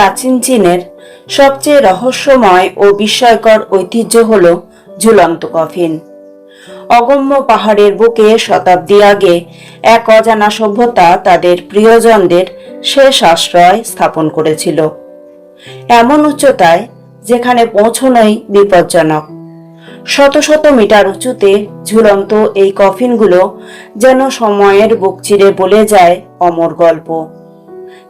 প্রাচীন চীনের সবচেয়ে রহস্যময় ও বিস্ময়কর ঐতিহ্য হল ঝুলন্ত কফিন। অগম্য পাহাড়ের বুকে শতাব্দী আগে এক অজানা সভ্যতা তাদের প্রিয়জনদের শেষ আশ্রয় স্থাপন করেছিল। এমন উচ্চতায় যেখানে পৌঁছনোই বিপজ্জনক। শত শত মিটার উঁচুতে ঝুলন্ত এই কফিনগুলো যেন সময়ের বুক চিরে বলে যায় অমর গল্প।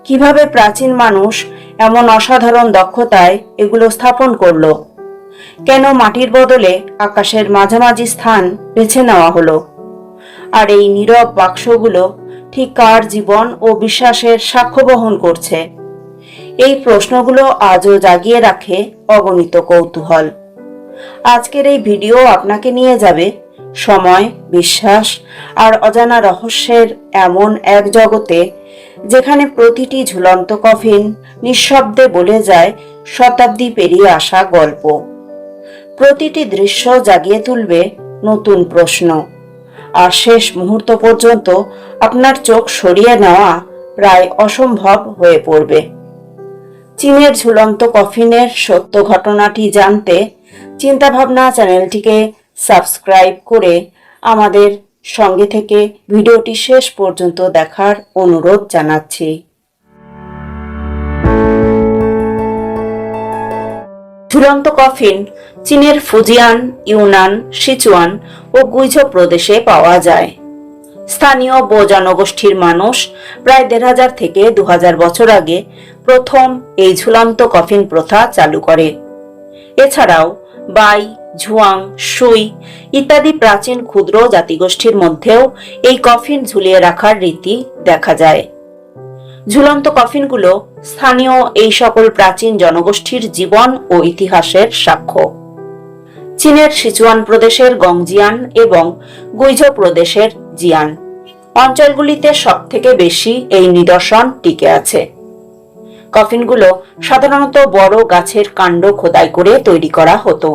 কীভাবে প্রাচীন মানুষ এমন অসাধারণ দক্ষতায় এগুলো স্থাপন করল। কেন মাটির বদলে আকাশের মাঝামাঝি স্থান বেছে নেওয়া হলো? আর এই নীরব বাক্সগুলো ঠিক কার জীবন ও বিশ্বাসের সাক্ষ্য বহন করছে? এই প্রশ্নগুলো আজও জাগিয়ে রাখে অগণিত কৌতূহল। আজকের এই ভিডিও আপনাকে নিয়ে যাবে সময়, বিশ্বাস আর অজানা রহস্যের এমন এক জগতে যেখানে প্রতিটি ঝুলন্ত কফিন নিঃশব্দে বলে যায় শতাব্দী পেরিয়ে আসা গল্প। প্রতিটি দৃশ্য জাগিয়ে তুলবে নতুন প্রশ্ন। আর শেষ মুহূর্ত পর্যন্ত আপনার চোখ সরিয়ে নেওয়া প্রায় অসম্ভব হয়ে পড়বে। চীনের ঝুলন্ত কফিনের সত্য ঘটনাটি জানতে চিন্তাভাবনা চ্যানেলটিকে সাবস্ক্রাইব করে আমাদের সঙ্গে থেকে ভিডিওটি শেষ পর্যন্ত দেখার অনুরোধ জানাচ্ছি। ঝুলন্ত কফিন, চীনের ফুজিয়ান, ইউনান, সিচুয়ান ও গুইঝো প্রদেশে পাওয়া যায়। স্থানীয় বো জনগোষ্ঠীর মানুষ প্রায় দেড় হাজার থেকে দু হাজার বছর আগে প্রথম এই ঝুলন্ত কফিন প্রথা চালু করে। এছাড়াও বাই, ঝুয়াং, সুই ইত্যাদি প্রাচীন ক্ষুদ্র জাতিগোষ্ঠীর মধ্যেও এই কফিন ঝুলিয়ে রাখার রীতি দেখা যায়। ঝুলন্ত কফিনগুলো স্থানীয় এই সকল প্রাচীন জনগোষ্ঠীর জীবন ও ইতিহাসের সাক্ষ্য। চীনের সিচুয়ান প্রদেশের গংজিয়ান এবং গুইঝো প্রদেশের জিয়ান অঞ্চলগুলিতে সবথেকে বেশি এই নিদর্শন টিকে আছে। কফিনগুলো সাধারণত বড় গাছের কাণ্ড খোদাই করে তৈরি করা হতো।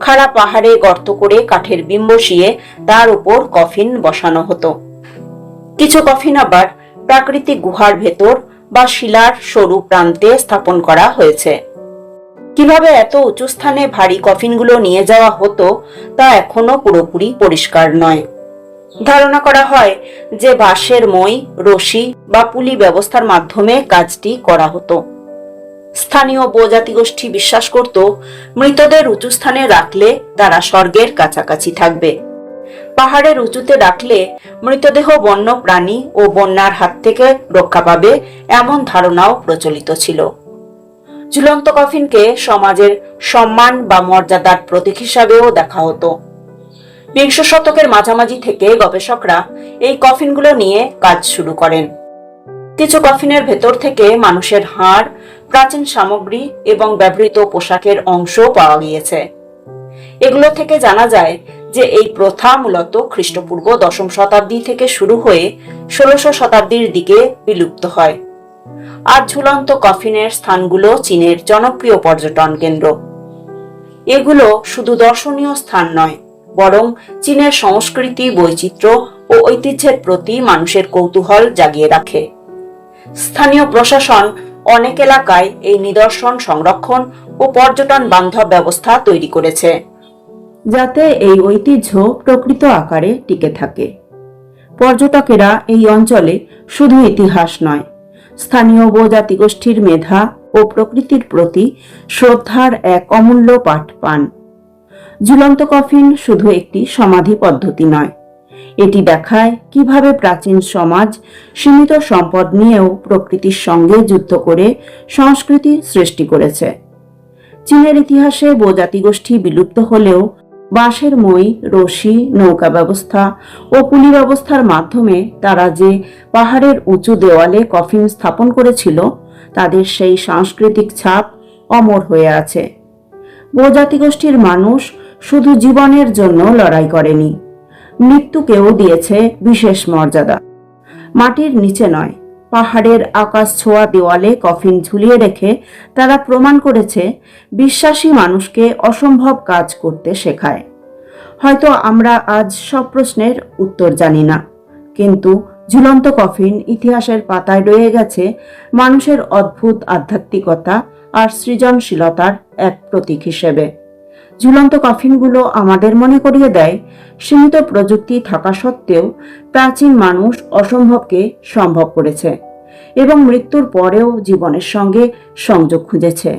খাড়া পাহাড়ে গর্ত করে কাঠের বিম বসিয়ে তার উপর কফিন বসানো হতো। কিছু কফিন আবার প্রাকৃতিক গুহার ভেতর বা শিলার সরু প্রান্তে স্থাপন করা হয়েছে। কীভাবে এত উঁচু স্থানে ভারী কফিনগুলো নিয়ে যাওয়া হতো তা এখনও পুরোপুরি পরিষ্কার নয়। ধারণা করা হয় যে বাঁশের মই, রশি বা পুলি ব্যবস্থার মাধ্যমে কাজটি করা হতো। স্থানীয় উপজাতি গোষ্ঠী বিশ্বাস করত, মৃতদের উঁচু স্থানে রাখলে তারা স্বর্গের কাছাকাছি থাকবে। পাহাড়ের উঁচুতে রাখলে মৃতদেহ বন্য প্রাণী ও বন্যার হাত থেকে রক্ষা পাবে এমন ধারণাও প্রচলিত ছিল। ঝুলন্ত কফিনকে সমাজের সম্মান বা মর্যাদার প্রতীক হিসাবেও দেখা হতো। বিংশ শতকের মাঝামাঝি থেকে গবেষকরা এই কফিনগুলো নিয়ে কাজ শুরু করেন। কিছু কফিনের ভেতর থেকে মানুষের হাড়, প্রাচীন সামগ্রী এবং ব্যবহৃত পোশাকের অংশ পাওয়া গিয়েছে। এগুলো থেকে জানা যায় যে এই প্রথা মূলত খ্রিস্টপূর্ব দশম শতাব্দী থেকে শুরু হয়ে ষোলশো শতাব্দীর দিকে বিলুপ্ত হয়। আর ঝুলন্ত কফিনের স্থানগুলো চীনের জনপ্রিয় পর্যটন কেন্দ্র। এগুলো শুধু দর্শনীয় স্থান নয় বরং চীনের সংস্কৃতি, বৈচিত্র্য ও ঐতিহ্যের প্রতি মানুষের কৌতূহল জাগিয়ে রাখে। স্থানীয় প্রশাসন অনেক এলাকায় এই নিদর্শন, সংরক্ষণ ও পর্যটন বান্ধব ব্যবস্থা তৈরি করেছে, যাতে এই ঐতিহ্য প্রকৃত আকারে টিকে থাকে। পর্যটকেরা এই অঞ্চলে শুধু ইতিহাস নয়, স্থানীয় উপজাতি গোষ্ঠীর মেধা ও প্রকৃতির প্রতি শ্রদ্ধার এক অমূল্য পাঠ পান। ঝুলন্ত কফিন শুধু একটি সমাধি পদ্ধতি নয়। এটি দেখায় কীভাবে প্রাচীন সমাজ সীমিত সম্পদ নিয়েও প্রকৃতির সঙ্গে যুদ্ধ করে সংস্কৃতি সৃষ্টি করেছে। চীনের ইতিহাসে বোজাতি গোষ্ঠী বিলুপ্ত হলেও বাঁশের মই, রশি, নৌকা ব্যবস্থা ও পুলি ব্যবস্থার মাধ্যমে তারা যে পাহাড়ের উঁচু দেওয়ালে কফিন স্থাপন করেছিল, তাদের সেই সাংস্কৃতিক ছাপ অমর হয়ে আছে। বোজাতি গোষ্ঠীর মানুষ শুধু জীবনের জন্য লড়াই করেনি। মৃত্যুকেও দিয়েছে বিশেষ মর্যাদা। মাটির নিচে নয়, পাহাড়ের আকাশ ছোঁয়া দেওয়ালে কফিন ঝুলিয়ে রেখে তারা প্রমাণ করেছে বিশ্বাসী মানুষকে অসম্ভব কাজ করতে শেখায়। হয়তো আমরা আজ সব প্রশ্নের উত্তর জানি না, কিন্তু ঝুলন্ত কফিন ইতিহাসের পাতায় রয়ে গেছে মানুষের অদ্ভুত আধ্যাত্মিকতা আর সৃজনশীলতার এক প্রতীক হিসেবে। ঝুলন্ত কফিনগুলো আমাদের মনে করিয়ে দেয়, সীমিত প্রযুক্তি থাকা সত্ত্বেও প্রাচীন মানুষ অসম্ভবকে সম্ভব করেছে এবং মৃত্যুর পরেও জীবনের সঙ্গে সংযোগ খুঁজেছে।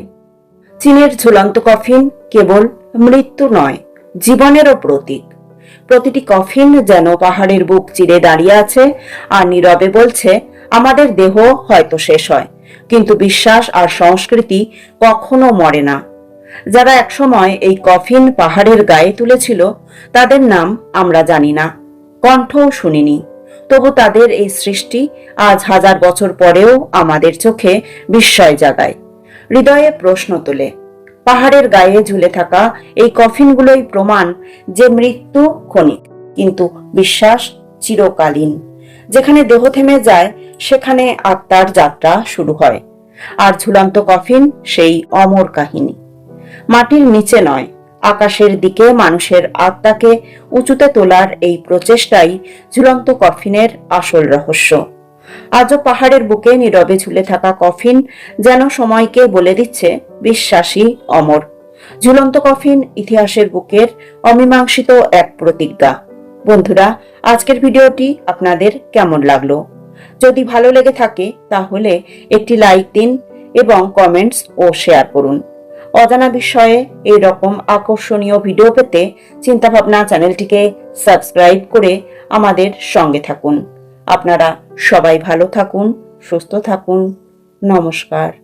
চীনের ঝুলন্ত কফিন কেবল মৃত্যু নয়, জীবনেরও প্রতীক। প্রতিটি কফিন যেন পাহাড়ের বুক চিরে দাঁড়িয়ে আছে আর নীরবে বলছে, আমাদের দেহ হয়তো শেষ হয়, কিন্তু বিশ্বাস আর সংস্কৃতি কখনো মরে না। যারা একসময় এই কফিন পাহাড়ের গায়ে তুলেছিল, তাদের নাম আমরা জানি না, কণ্ঠও শুনিনি। তবু তাদের এই সৃষ্টি আজ হাজার বছর পরেও আমাদের চোখে বিস্ময় জাগায়। হৃদয়ে প্রশ্ন তোলে, পাহাড়ের গায়ে ঝুলে থাকা এই কফিনগুলোই প্রমাণ যে মৃত্যু ক্ষণিক, কিন্তু বিশ্বাস চিরকালীন। যেখানে দেহ থেমে যায়, সেখানে আত্মার যাত্রা শুরু হয়। আর ঝুলন্ত কফিন সেই অমর কাহিনী। মাটির নিচে নয়, আকাশের দিকে মানুষের আত্মাকে উঁচুতে তোলার এই প্রচেষ্টাই ঝুলন্ত কফিনের আসল রহস্য। আজও পাহাড়ের বুকে নীরবে ঝুলে থাকা কফিন যেন সময়কে বলে দিচ্ছে বিশ্বাসী অমর। ঝুলন্ত কফিন ইতিহাসের বুকের অমীমাংসিত এক প্রতিজ্ঞা। বন্ধুরা, আজকের ভিডিওটি আপনাদের কেমন লাগল? যদি ভালো লেগে থাকে, তাহলে একটি লাইক দিন এবং কমেন্টস ও শেয়ার করুন। অজানা বিষয়ে এরকম রকম আকর্ষণীয় ভিডিও পেতে চিন্তাভাবনা চ্যানেলটিকে সাবস্ক্রাইব করে আমাদের সঙ্গে থাকুন। আপনারা সবাই ভালো থাকুন, সুস্থ থাকুন। নমস্কার।